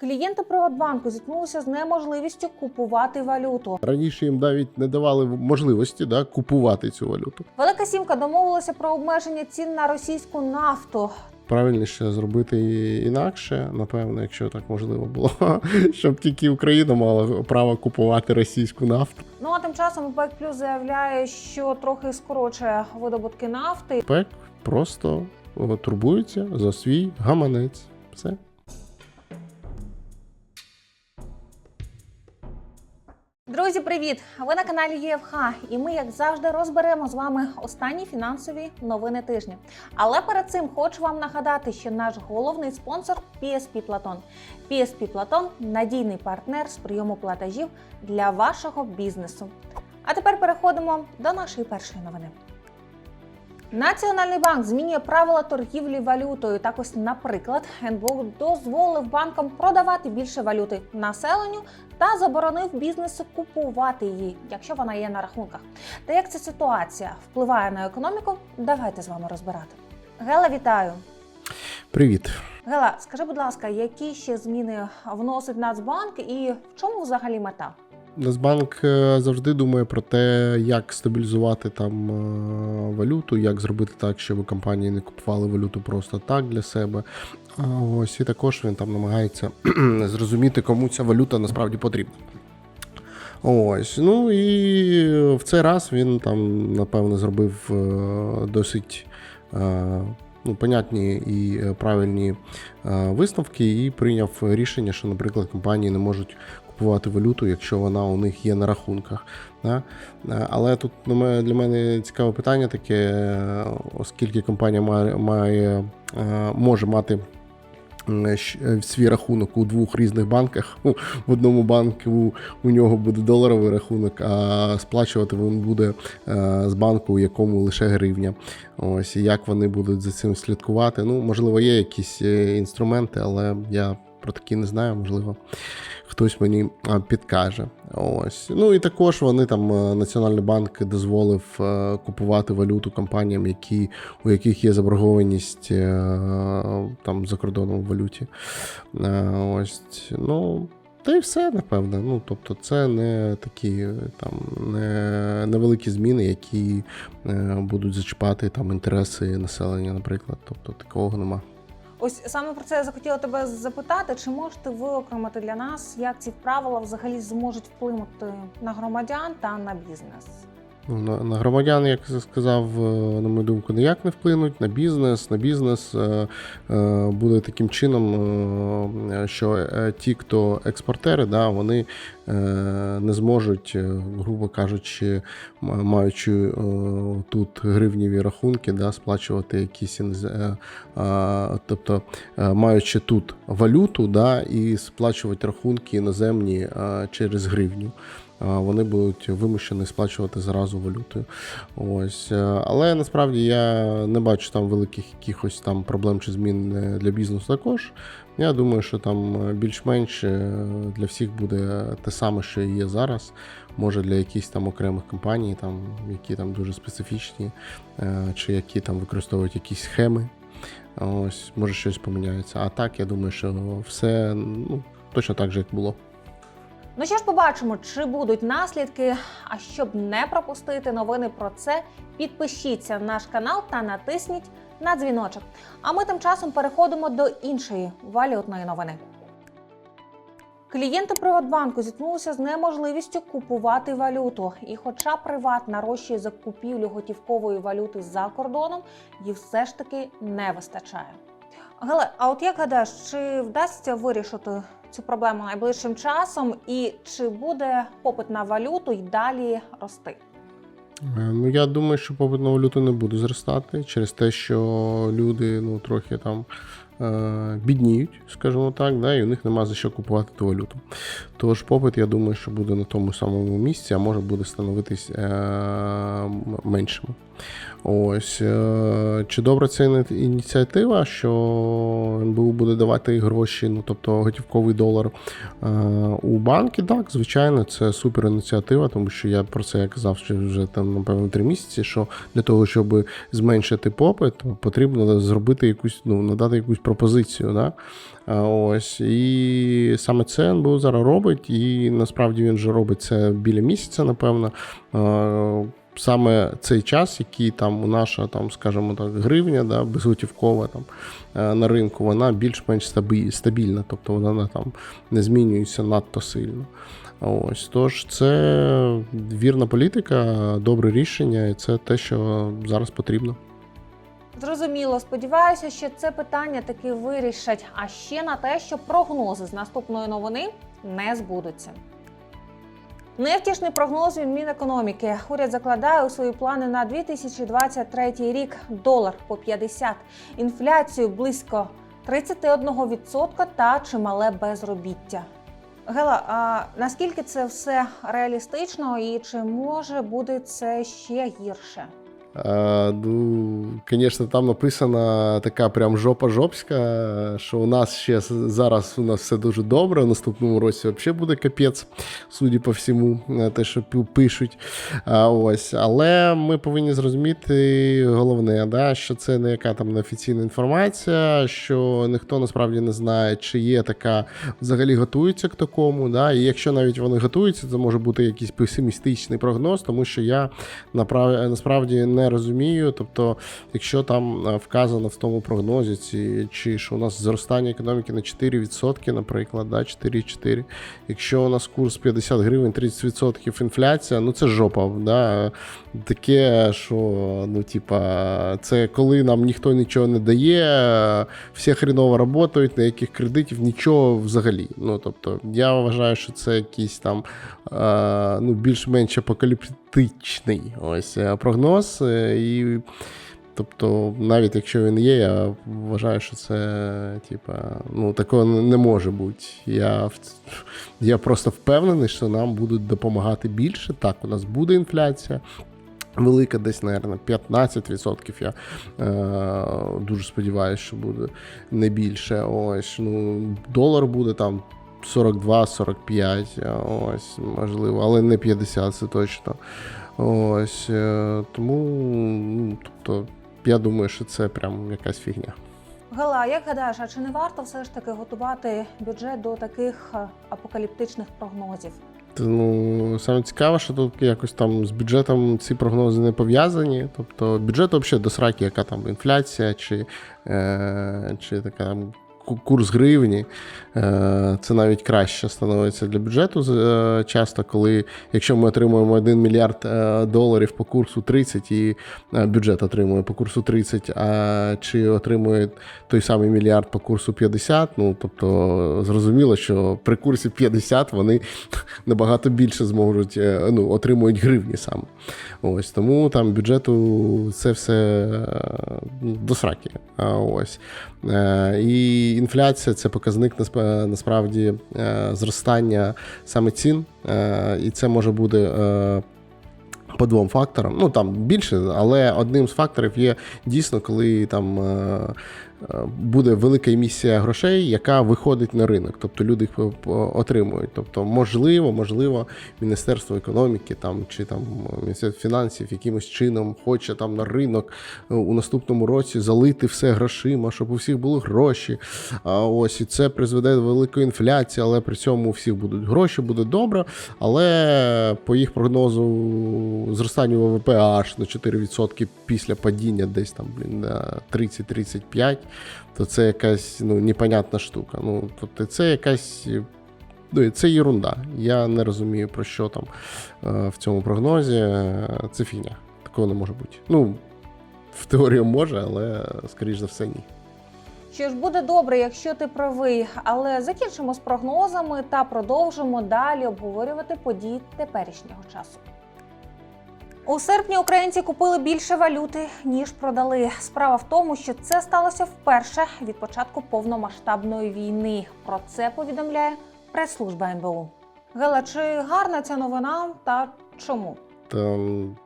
Клієнти Приватбанку зіткнулися з неможливістю купувати валюту. Раніше їм навіть не давали можливості да, купувати цю валюту. Велика сімка домовилася про обмеження цін на російську нафту. Правильніше зробити інакше, напевно, якщо так можливо було, щоб тільки Україна мала право купувати російську нафту. Ну а тим часом ОПЕК Плюс заявляє, що трохи скорочує видобутки нафти. ПЕК просто турбується за свій гаманець. Все. Друзі, привіт! Ви на каналі ЄФХ, і ми, як завжди, розберемо з вами останні фінансові новини тижня. Але перед цим хочу вам нагадати, що наш головний спонсор PSP Platon. PSP Platon – надійний партнер з прийому платежів для вашого бізнесу. А тепер переходимо до нашої першої новини. Національний банк змінює правила торгівлі валютою. Так ось, наприклад, НБУ дозволив банкам продавати більше валюти населенню та заборонив бізнесу купувати її, якщо вона є на рахунках. Та як ця ситуація впливає на економіку, давайте з вами розбирати. Гела, вітаю! Привіт. Гела, скажи, будь ласка, які ще зміни вносить Нацбанк і в чому взагалі мета? Нацбанк е, завжди думає про те, як стабілізувати там е, валюту, як зробити так, щоб компанії не купували валюту просто так для себе. Ось і також він там намагається зрозуміти, кому ця валюта насправді потрібна. Ось, ну і в цей раз він там, напевно, зробив е, досить ну, понятні і е, правильні е, висновки, і прийняв рішення, що, наприклад, компанії не можуть купувати валюту, якщо вона у них є на рахунках. Да? Е, Але тут на для мене цікаве питання таке, оскільки компанія має, має може мати свій рахунок у двох різних банках. В одному банку у нього буде доларовий рахунок, а сплачувати він буде е, з банку, у якому лише гривня. Ось як вони будуть за цим слідкувати. Ну, можливо, є якісь е, інструменти, але я про такі не знаю, можливо. Хтось мені підкаже. Ось. Ну і також вони там е, Національний банк дозволив е, купувати валюту компаніям, які, у яких є заборгованість е, там за кордоном в валюті. Ось. Ну, та й все, напевне. Ну, тобто, це не такі там не, невеликі зміни, які е, будуть зачіпати там інтереси населення, наприклад. Тобто такого нема. Ось саме про це я захотіла тебе запитати. Чи можете виокремити для нас, як ці правила взагалі зможуть вплинути на громадян та на бізнес? На, на громадян, як сказав, е, на мою думку, ніяк не вплинуть. На бізнес, на бізнес е, е, буде таким чином, що ті, хто експортери, да, вони не зможуть, грубо кажучи, маючи тут гривніві рахунки, да, сплачувати якісь тобто маючи тут валюту, да, і сплачувати рахунки іноземні через гривню вони будуть вимушені сплачувати зразу валютою. Ось. е, Але насправді я не бачу там великих якихось там проблем чи змін е, для бізнесу також. Я думаю, що там е, більш-менш для всіх буде те саме, що є зараз. Може для якихось там окремих компаній, там, які там дуже специфічні, чи які там використовують якісь схеми. Ось, може щось поміняється. А так, я думаю, що все ну, точно так же, як було. Ну що ж, побачимо, чи будуть наслідки. А щоб не пропустити новини про це, підпишіться на наш канал та натисніть на дзвіночок. А ми тим часом переходимо до іншої валютної новини. Клієнти Приватбанку зіткнулися з неможливістю купувати валюту. І хоча Приват нарощує закупівлю готівкової валюти за кордоном, її все ж таки не вистачає. Гале, а от як гадаєш, чи вдасться вирішити цю проблему найближчим часом, і чи буде попит на валюту й далі рости? Е, Ну, я думаю, що попит на валюту не буде зростати через те, що люди ну, трохи там бідніють, скажімо так, да, і у них нема за що купувати ту валюту. Тож попит, я думаю, що буде на тому самому місці, а може буде становитись е, меншим. Ось. Е, чи добра це ініціатива, що НБУ буде давати гроші, ну тобто готівковий долар е, у банки? Так, звичайно, це супер ініціатива, тому що я про це казав ще вже там, напевно, три місяці. Що для того, щоб зменшити попит, потрібно зробити якусь, ну, надати якусь пропозицію. Да? Ось і саме це НБУ зараз робить, і насправді він вже робить це біля місяця, напевно. Саме цей час, який там у наша, там, скажімо так, гривня, да, безготівкова там е, на ринку, вона більш-менш стабільна, тобто вона там не змінюється надто сильно. Ось тож це вірна політика, добре рішення, і це те, що зараз потрібно. Зрозуміло, сподіваюся, що це питання таки вирішать. А ще на те, що прогнози з наступної новини не збудуться. Невтішний прогноз від Мінекономіки. Уряд закладає у свої плани на 2023 рік долар по 50, інфляцію близько 31% та чимале безробіття. Гела, а наскільки це все реалістично і чи може буде це ще гірше? Ну, звісно, там написана така прям жопа жопська, що у нас ще зараз у нас все дуже добре. В наступному році взагалі буде капець, судя по всьому, е, те, що пишуть. А, ось. Але ми повинні зрозуміти головне, да, що це не яка там неофіційна інформація, що ніхто насправді не знає, чи є така взагалі готується к такому. Да, і якщо навіть вони готуються, це може бути якийсь песимістичний прогноз, тому що я насправді не розумію. Тобто, якщо там е, вказано в тому прогнозі, ці, чи що у нас зростання економіки на 4%, наприклад, да, 4,4, якщо у нас курс 50 гривень, 30% інфляція, ну це жопа. Да? Таке, що ну, типа, це коли нам ніхто нічого не дає, всі хреново працюють, ніяких кредитів, нічого взагалі. Ну, тобто, я вважаю, що це якийсь там е, ну, більш-менш апокаліптичний ось е, прогноз. І, тобто, навіть якщо він є, я вважаю, що це, типа, ну, такого не може бути. Я, я просто впевнений, що нам будуть допомагати більше. Так, у нас буде інфляція. Велика, десь, мабуть, 15%. Я е, дуже сподіваюся, що буде не більше. Ось, ну, долар буде там 42-45, ось, можливо, але не 50, це точно. Ось, е, тому, ну, тобто, я думаю, що це прям якась фігня. Гала, як гадаєш, а чи не варто все ж таки готувати бюджет до таких е, апокаліптичних прогнозів? Ну, саме цікаве, що тут якось там з бюджетом ці прогнози не пов'язані. Тобто бюджет взагалі до сраки, яка там інфляція, чи, е, чи така там курс гривні. Е, це навіть краще становиться для бюджету е, часто, коли якщо ми отримуємо 1 мільярд е, доларів по курсу 30, і бюджет отримує по курсу 30, а чи отримує той самий мільярд по курсу 50, ну тобто зрозуміло, що при курсі 50 вони набагато більше зможуть ну, отримують гривні саме. Ось тому там бюджету це все до сраки. Ось. І інфляція це показник насправді е, зростання саме цін, Е, і це може бути. е, По двом факторам, ну там більше, але одним з факторів є дійсно, коли там е, е, буде велика емісія грошей, яка виходить на ринок, тобто люди їх по- по- отримують. Тобто, можливо, можливо, Міністерство економіки там чи там Міністерство фінансів якимось чином хоче там на ринок е, у наступному році залити все грошима, щоб у всіх були гроші. А ось і це призведе до великої інфляції, але при цьому у всіх будуть гроші, буде добре. Але по їх прогнозу зростання ВВП аж на 4% після падіння десь там блін, на 30-35, то це якась ну, непонятна штука. Ну, тобто це якась. Ну, це єрунда. Я не розумію, про що там е, в цьому прогнозі. Е, Це фігня. Такого не може бути. Ну, в теорії може, але скоріш за все, ні. Що ж буде добре, якщо ти правий, але закінчимо з прогнозами та продовжимо далі обговорювати події теперішнього часу. У серпні українці купили більше валюти, ніж продали. Справа в тому, що це сталося вперше від початку повномасштабної війни. Про це повідомляє прес-служба НБУ. Гела, чи гарна ця новина та чому? Та,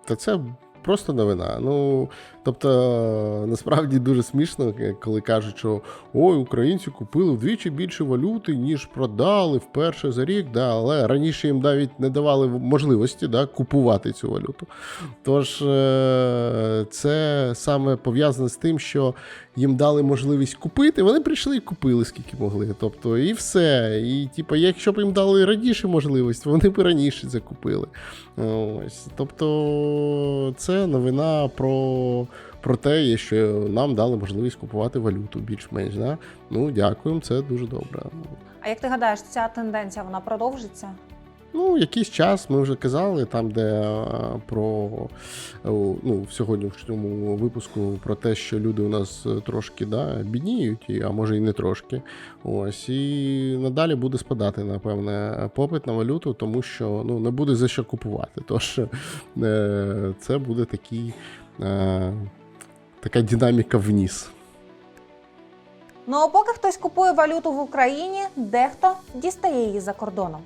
та це просто новина. Ну, тобто, насправді дуже смішно, коли кажуть, що ой, українці купили вдвічі більше валюти, ніж продали вперше за рік. Да, але раніше їм навіть не давали можливості да, купувати цю валюту. Тож е, це саме пов'язане з тим, що їм дали можливість купити, вони прийшли і купили скільки могли. Тобто, і все. І типу, якщо б їм дали раніше можливість, вони б раніше це купили. Ось. Тобто, це новина про. Про те, що нам дали можливість купувати валюту більш-менш. Да? Ну, дякуємо, це дуже добре. А як ти гадаєш, ця тенденція вона продовжиться? Ну, якийсь час ми вже казали, там, де про е, ну, в сьогоднішньому випуску про те, що люди у нас трошки да, бідніють, а може і не трошки. Ось, і надалі буде спадати, напевне, попит на валюту, тому що ну, не буде за що купувати. Тож е, це буде такий, е, така динаміка вниз. Ну а поки хтось купує валюту в Україні, дехто дістає її за кордоном.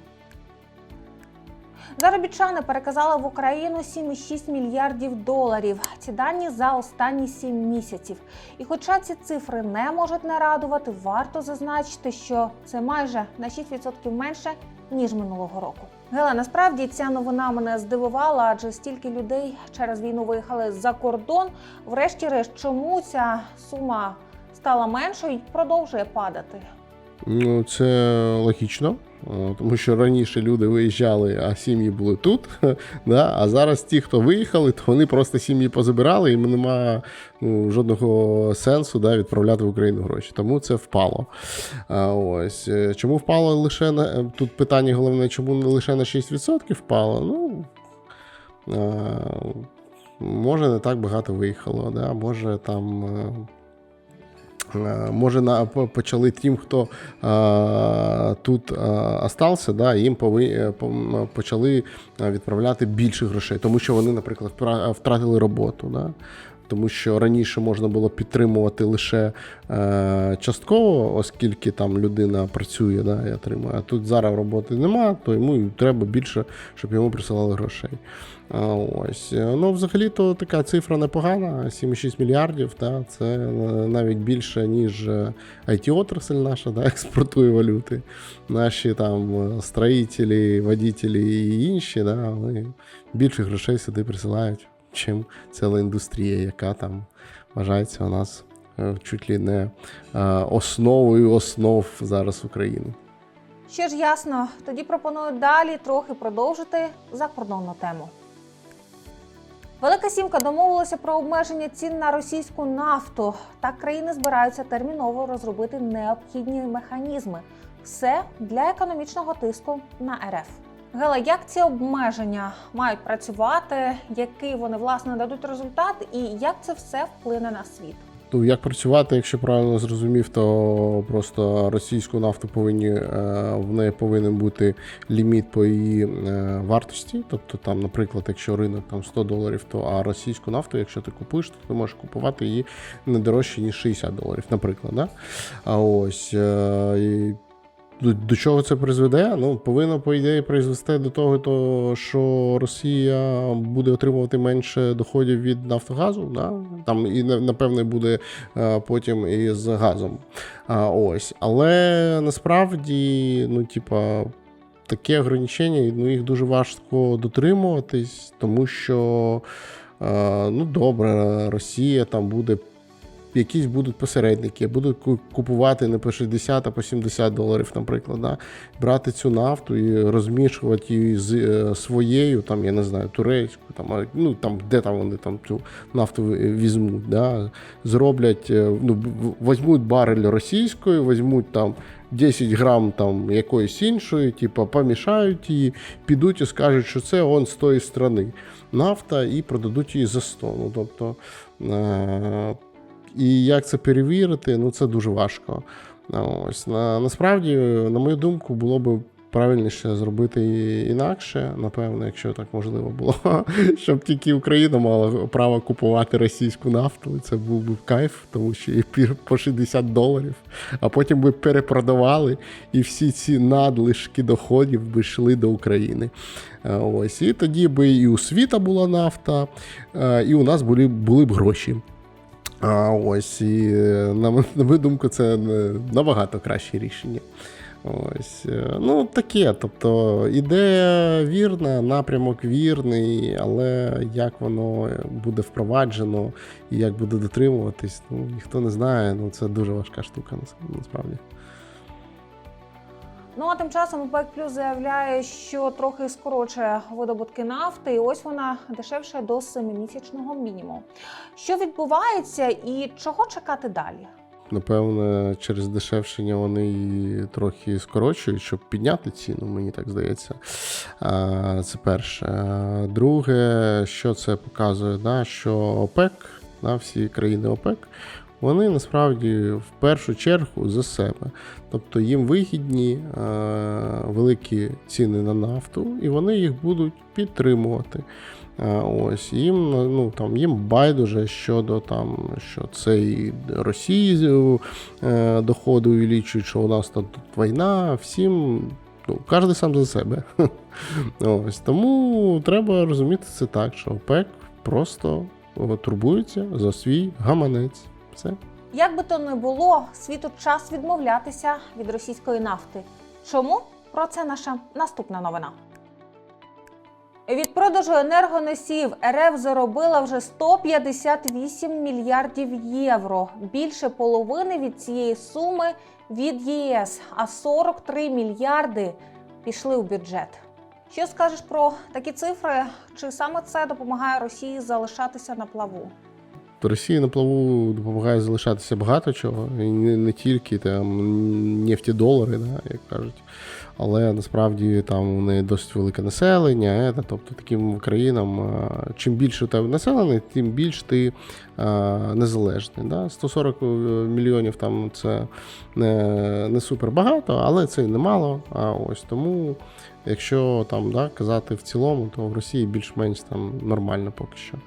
Заробітчани переказали в Україну 7,6 мільярдів доларів. Ці дані за останні 7 місяців. І хоча ці цифри не можуть не радувати, варто зазначити, що це майже на 6% менше ніж минулого року. Гела, насправді ця новина мене здивувала, адже стільки людей через війну виїхали за кордон. Врешті-решт, чому ця сума стала меншою і продовжує падати? Ну, це логічно, е, тому що раніше люди виїжджали, а сім'ї були тут. Да? А зараз ті, хто виїхали, то вони просто сім'ї позабирали, і немає ну, жодного сенсу да, відправляти в Україну гроші. Тому це впало. А, ось. Е, Чому впало лише на е, тут питання головне, чому не лише на 6% впало? Ну. А, може, не так багато виїхало, да? може там. Е, Е, Може, на почали тим, хто а, тут а, остався, да, їм пови, е, почали відправляти більше грошей, тому що вони, наприклад, втра- втратили роботу. Да. Тому що раніше можна було підтримувати лише е, частково, оскільки там людина працює да, і отримує. А тут зараз роботи нема, то йому і треба більше, щоб йому присилали грошей. А, ось. Е, Ну, взагалі-то така цифра непогана: 7,6 мільярдів. Да, це е, навіть більше, ніж е, IT-отрасль наша да, експортує валюти. Наші там е, строїтелі, водітелі і інші, да, вони більше грошей сюди присилають, чим ціла індустрія, яка там вважається у нас е, чуть ли не е, основою основ зараз України. Що ж ясно, тоді пропоную далі трохи продовжити закордонну тему. Велика сімка домовилася про обмеження цін на російську нафту. Так країни збираються терміново розробити необхідні механізми. Все для економічного тиску на РФ. Гела, як ці обмеження мають працювати, який вони власне дадуть результат, і як це все вплине на світ? Ну, як працювати, якщо правильно зрозумів, то просто російську нафту повинні е, в неї повинен бути ліміт по її е, вартості. Тобто, там, наприклад, якщо ринок там 100 доларів, то а російську нафту, якщо ти купуєш, то ти можеш купувати її не дорожче, ніж 60 доларів, наприклад. Да? А ось е, до, до чого це призведе? Ну, повинно, по ідеї, призвести до того, то, що Росія буде отримувати менше доходів від Нафтогазу. Да? Там і напевне буде е, потім і з газом. А, ось. Але насправді, ну, типа. Таке ограничення, ну їх дуже важко дотримуватись, тому що е, ну добре, Росія там буде якісь будуть посередники, будуть купувати не по 60, а по 70 доларів, наприклад, да? брати цю нафту і розмішувати її з е, своєю, там, я не знаю, турецькою, там, ну, там, де там вони там цю нафту візьмуть, да? зроблять, е, ну, візьмуть барель російської, візьмуть там 10 грам там якоїсь іншої, типу, помішають її, підуть і скажуть, що це он з тої сторони нафта, і продадуть її за 100. Ну, тобто, е- і як це перевірити, ну це дуже важко. Ось на, насправді, на мою думку, було б правильніше зробити інакше, напевно, якщо так можливо було, щоб тільки Україна мала право купувати російську нафту. Це був би кайф, тому що і по 60 доларів, а потім би перепродавали, і всі ці надлишки доходів би йшли до України. Ось, і тоді би і у світа була нафта, і у нас були, були б гроші. А ось і е, на, мою думку, це е, набагато краще рішення. Ось, е, ну таке. Тобто ідея вірна, напрямок вірний, але як воно буде впроваджено і як буде дотримуватись, ну ніхто не знає. Ну це дуже важка штука нас- насправді. Ну а тим часом ОПЕК Плюс заявляє, що трохи скорочує видобутки нафти, і ось вона дешевше до 7-місячного мінімуму. Що відбувається і чого чекати далі? Напевне, через дешевшення вони її трохи скорочують, щоб підняти ціну, мені так здається. Це перше. Друге, що це показує, що ОПЕК, всі країни ОПЕК, вони насправді в першу чергу за себе. Тобто їм вигідні е, великі ціни на нафту, і вони їх будуть підтримувати. Е, Ось їм ну там їм байдуже щодо там, що це Росії е, доходи увеличують, що у нас там тут війна, всім. Ну, кожен сам за себе. Ось тому треба розуміти це так, що ОПЕК просто турбується за свій гаманець. Все. Як би то не було, світу час відмовлятися від російської нафти. Чому? Про це наша наступна новина. Від продажу енергоносіїв РФ заробила вже 158 мільярдів євро. Більше половини від цієї суми від єС, а 43 мільярди пішли у бюджет. Що скажеш про такі цифри? Чи саме це допомагає Росії залишатися на плаву? Росії на плаву допомагає залишатися багато чого, і не, не тільки там нефтідолари, да, як кажуть, але насправді там у неї досить велике населення. е, та, тобто таким країнам, чим більше тебе населення, тим більш ти а, незалежний. Да? 140 мільйонів там це не, не супер багато, але це і немало. А ось тому, якщо там да, казати в цілому, то в Росії більш-менш там нормально поки що.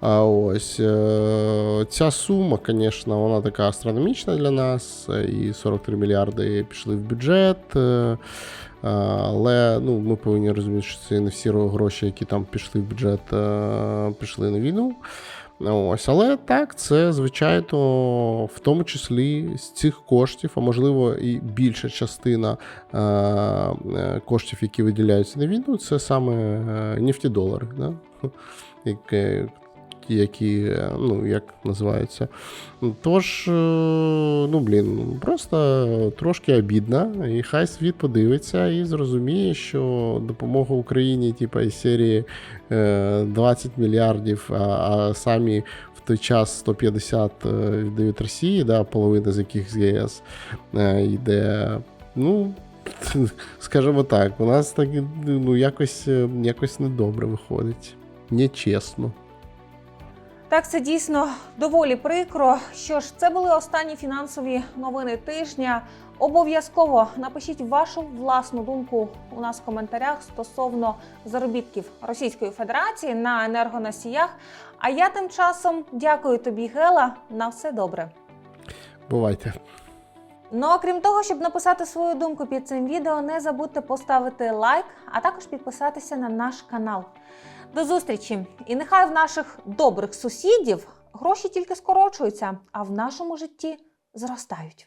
А ось е, ця сума, звісно, вона така астрономічна для нас. І 43 мільярди пішли в бюджет. е, Але ну, ми повинні розуміти, що це не всі гроші, які там пішли в бюджет, е, пішли на війну. Ось, але так, це звичайно в тому числі з цих коштів, а можливо і більша частина коштів, які виділяються на війну, це саме нефтідолари. Да? Які, е, ну, як називаються. Тож, е, ну блін, просто трошки обідно, і хай світ подивиться і зрозуміє, що допомога Україні, типу, із серії е, 20 мільярдів, а, самі той час 150 е, віддають Росії, да, половина з яких з ЄС е, йде. Ну, скажімо так, у нас так ну, якось, е, якось недобре виходить. Нечесно. Так, це дійсно доволі прикро. Що ж, це були останні фінансові новини тижня. Обов'язково напишіть вашу власну думку у нас в коментарях стосовно заробітків Російської Федерації на енергоносіях. А я тим часом дякую тобі, Гела. На все добре. Бувайте. Ну а крім того, щоб написати свою думку під цим відео, не забудьте поставити лайк, а також підписатися на наш канал. До зустрічі! І нехай в наших добрих сусідів гроші тільки скорочуються, а в нашому житті зростають.